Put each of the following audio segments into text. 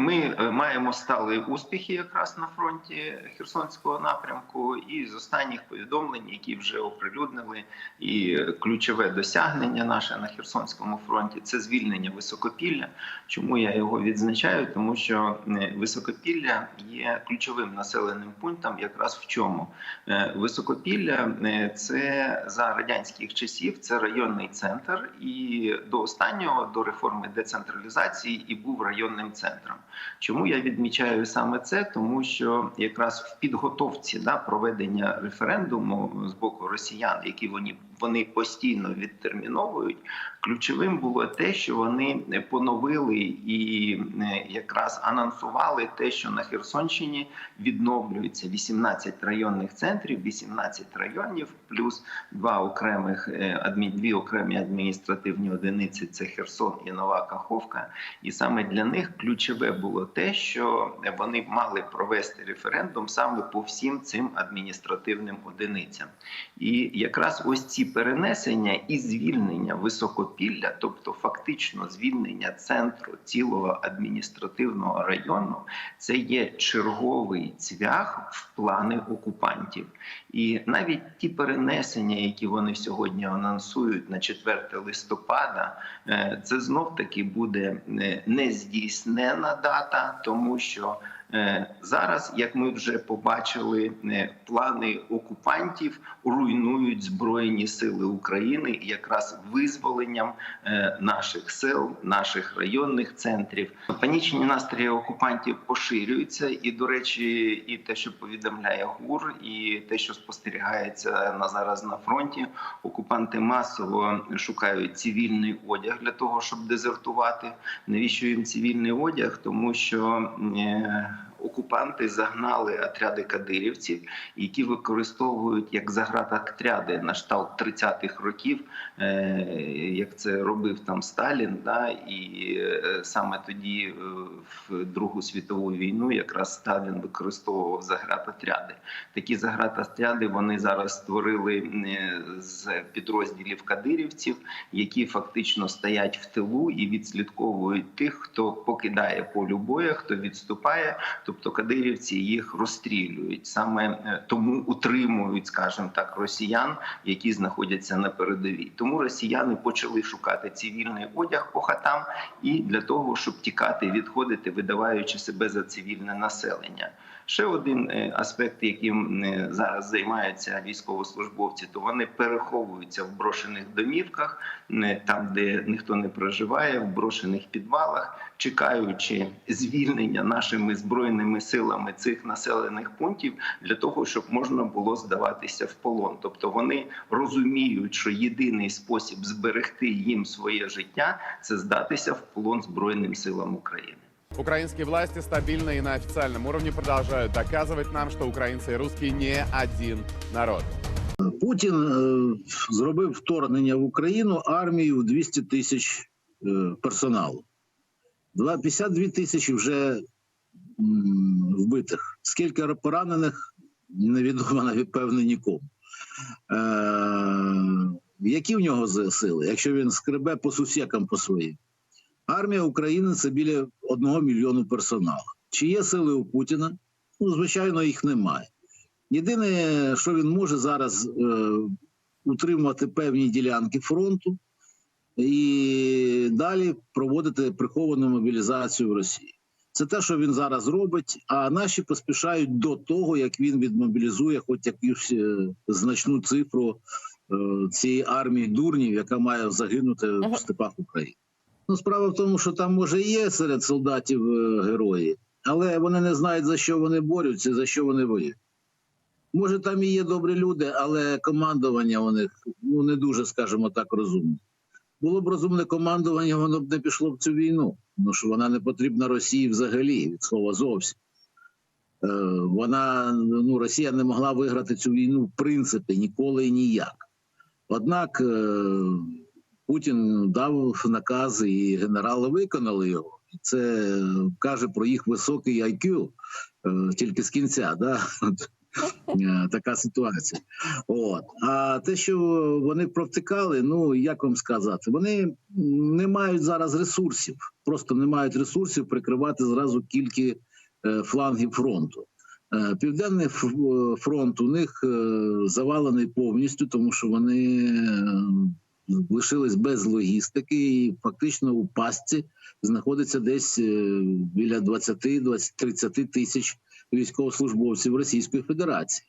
Ми е, маємо стали успіхи якраз на фронті Херсонського напрямку, і з останніх повідомлень, які вже оприлюднили, і ключове досягнення наше на Херсонському фронті це звільнення високопілля. Чому я його відзначаю? Тому що е, високопілля є ключовим населеним пунктом, якраз в чому Е, високопілля це за радянських часів, це районний центр, і до останнього до реформи децентралізації і був районним центром. Чому я відмічаю саме це? Тому що якраз в підготовці да, проведення референдуму з боку росіян, які вони, вони постійно відтерміновують, ключовим було те, що вони поновили і е, якраз анонсували те, що на Херсонщині відновлюється 18 районних центрів, 18 районів, плюс два окремих е, дві окремі адміністративні одиниці це Херсон і Нова Каховка. І саме для них ключове було те, що вони мали провести референдум саме по всім цим адміністративним одиницям. І якраз ось ці перенесення і звільнення високопілля, тобто фактично звільнення центру цілого адміністративного району, це є черговий цвях в плани окупантів. І навіть ті перенесення, які вони сьогодні анонсують на 4 листопада, е, це знов таки буде е, нездійснена дата, тому що зараз, як ми вже побачили, е, плани окупантів руйнують збройні сили України якраз визволенням е, наших сел, наших районних центрів. Панічні настрої окупантів поширюються, і до речі, і те, що повідомляє ГУР, і те, що спостерігається на зараз на фронті, окупанти масово шукають цивільний одяг для того, щоб дезертувати. Навіщо їм цивільний одяг? Тому що е, окупанти загнали отряди кадирівців, які використовують як заградотряди на штат 30-х років, е, як це робив там Сталін. Да, і е, саме тоді, е, в Другу світову війну, якраз Сталін використовував заградотряди. Такі заградотряди вони зараз створили з підрозділів кадирівців, які фактично стоять в тилу і відслідковують тих, хто покидає полю бою, хто відступає. Тобто кадирівці їх розстрілюють саме е, тому утримують, скажімо так, росіян, які знаходяться на передовій. Тому росіяни почали шукати цивільний одяг по хатам і для того, щоб тікати, відходити, видаваючи себе за цивільне населення. Ще один е, аспект, яким е, зараз займаються військовослужбовці, то вони переховуються в брошених домівках, е, там де ніхто не проживає, в брошених підвалах, чекаючи звільнення нашими збройними силами цих населених пунктів для того, щоб можна було здаватися в полон. Тобто вони розуміють, що єдиний спосіб зберегти їм своє життя це здатися в полон збройним силам України. Украинские власти стабильно и на официальном уровне продолжают доказывать нам, что украинцы и русские не один народ. Путін е, зробив вторгнення в Україну армію в 200 тисяч е, персоналу. 52 тисячі вже м, вбитих. Скільки поранених, невідомо навіть певне нікому. Е, які в нього сили, якщо він скребе по сусікам по своїм? Армія України це біля одного мільйону персоналу. Чи є сили у Путіна? Ну, звичайно, їх немає. Єдине, що він може зараз е, утримувати певні ділянки фронту і далі проводити приховану мобілізацію в Росії. Це те, що він зараз робить. А наші поспішають до того, як він відмобілізує, хоч якусь е, значну цифру е, цієї армії дурнів, яка має загинути в степах України. Ну, справа в тому, що там може і є серед солдатів е, герої, але вони не знають за що вони борються, за що вони воюють. Може, там і є добрі люди, але командування у них ну не дуже, скажімо так, розумне. Було б розумне командування, воно б не пішло в цю війну, тому що вона не потрібна Росії взагалі від слова зовсім. Е, вона ну Росія не могла виграти цю війну в принципі ніколи і ніяк. Однак е, Путін дав наказ, і генерали виконали його. Це каже про їх високий IQ, е, тільки з кінця. Да? Е, Така ситуація. От. А те, що вони провтикали, ну як вам сказати, вони не мають зараз ресурсів, просто не мають ресурсів прикривати зразу кілька е, флангів фронту. Південний фронт у них завалений повністю, тому що вони лишились без логістики і фактично у пастці знаходиться десь е, біля 20-30 тисяч військовослужбовців Російської Федерації.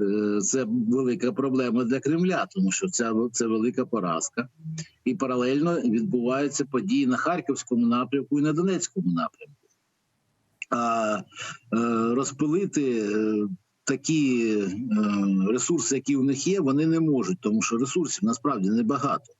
Е, Це велика проблема для Кремля, тому що це, це велика поразка. І паралельно відбуваються події на Харківському напрямку і на Донецькому напрямку. А е, розпилити такі е, ресурси, які в них є, вони не можуть, тому що ресурсів насправді небагато.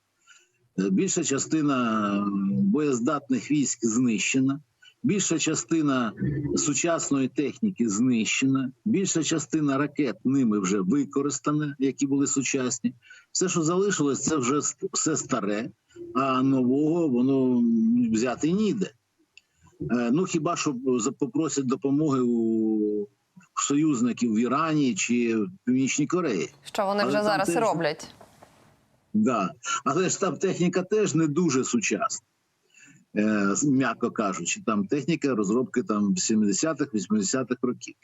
Е, Більша частина боєздатних військ знищена, більша частина сучасної техніки знищена, більша частина ракет ними вже використана, які були сучасні. Все, що залишилось, це вже все старе, а нового воно взяти ніде. Е, Ну хіба що попросять допомоги у союзників в Ірані чи в Північній Кореї. Що вони вже там зараз теж- роблять. Да. Але ж там техніка теж не дуже сучасна, е, м'яко кажучи. Там техніка розробки там 70-х, 80-х років.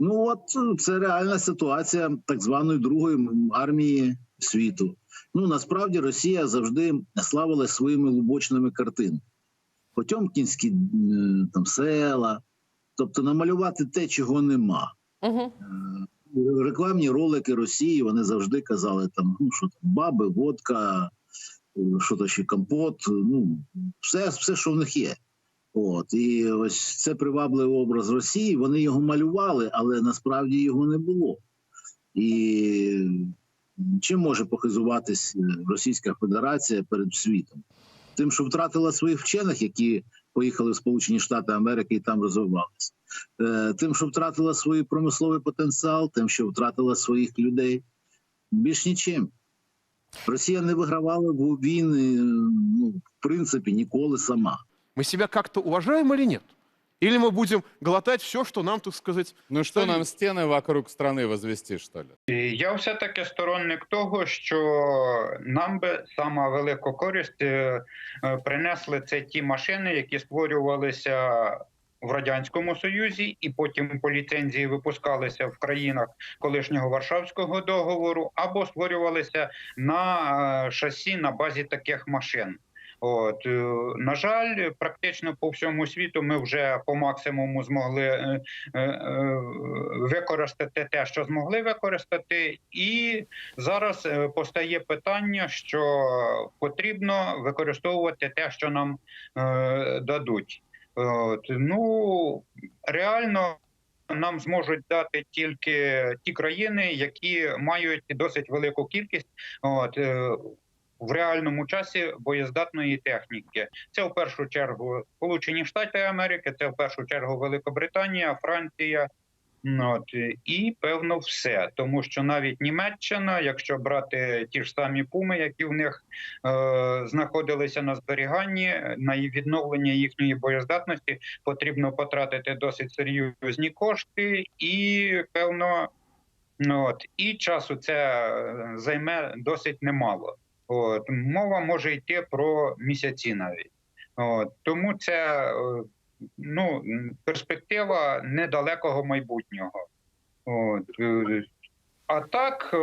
Ну от е, це реальна ситуація так званої другої армії світу. Ну насправді Росія завжди славила своїми лубочними картинами. Потьомкінські е, там села, тобто намалювати те, чого нема. Угу. Е, рекламні ролики Росії вони завжди казали там, ну що там, баби, водка, е, що то ще компот, ну все, все, що в них є. От і ось це привабливий образ Росії. Вони його малювали, але насправді його не було. І чим може похизуватись е, Російська Федерація перед світом? Тим, що втратила своїх вчених, які поїхали в Сполучені Штати Америки і там розвивалися. Е, тим, що втратила свій промисловий потенціал, тим, що втратила своїх людей. Більш нічим. Росія не вигравала війни, е, ну, в принципі, ніколи сама. Ми себе як-то уважаємо чи нет? Или мы будем глотать все, что нам, так сказать, Ну что, Что нам ли? стены вокруг страны возвести, что ли? І Я все-таки сторонник того, що нам би сама велику користь е, е, принесли це ті машини, які створювалися в радянському союзі, і потім по ліцензії випускалися в країнах колишнього Варшавського договору, або створювалися на е, шасі на базі таких машин. От е, на жаль, практично по всьому світу ми вже по максимуму змогли е, е, використати те, що змогли використати, і зараз постає питання, що потрібно використовувати те, що нам дадуть. От, ну реально. Нам зможуть дати тільки ті країни, які мають досить велику кількість от, в реальному часі боєздатної техніки. Це в першу чергу Сполучені Штати Америки, це в першу чергу Великобританія, Франція. Ну, От, і певно все, тому що навіть Німеччина, якщо брати ті ж самі пуми, які в них е, знаходилися на зберіганні, на відновлення їхньої боєздатності, потрібно потратити досить серйозні кошти, і певно, ну от і часу це е, займе досить немало. От мова може йти про місяці навіть. От тому це е, ну перспектива недалекого майбутнього. От. е, А так, е,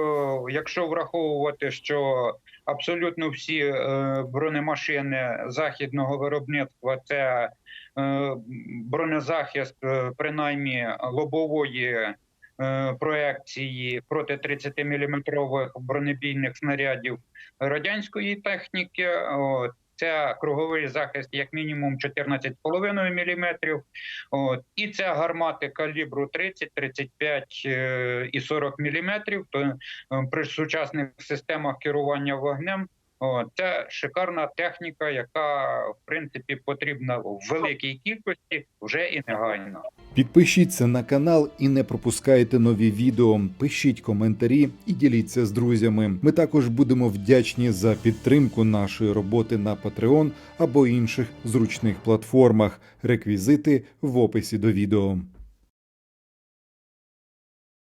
якщо враховувати, що абсолютно всі бронемашини західного виробництва це бронезахист, принаймні лобової проекції проти 30-мм бронебійних снарядів радянської техніки. Це круговий захист як мінімум 14,5 мм. От. І це гармати калібру 30, 35 е, і 40 мм. То е, при сучасних системах керування вогнем це шикарна техніка, яка в принципі потрібна в великій кількості вже і негайно. Підпишіться на канал і не пропускайте нові відео. Пишіть коментарі і діліться з друзями. Ми також будемо вдячні за підтримку нашої роботи на Patreon або інших зручних платформах. Реквізити в описі до відео.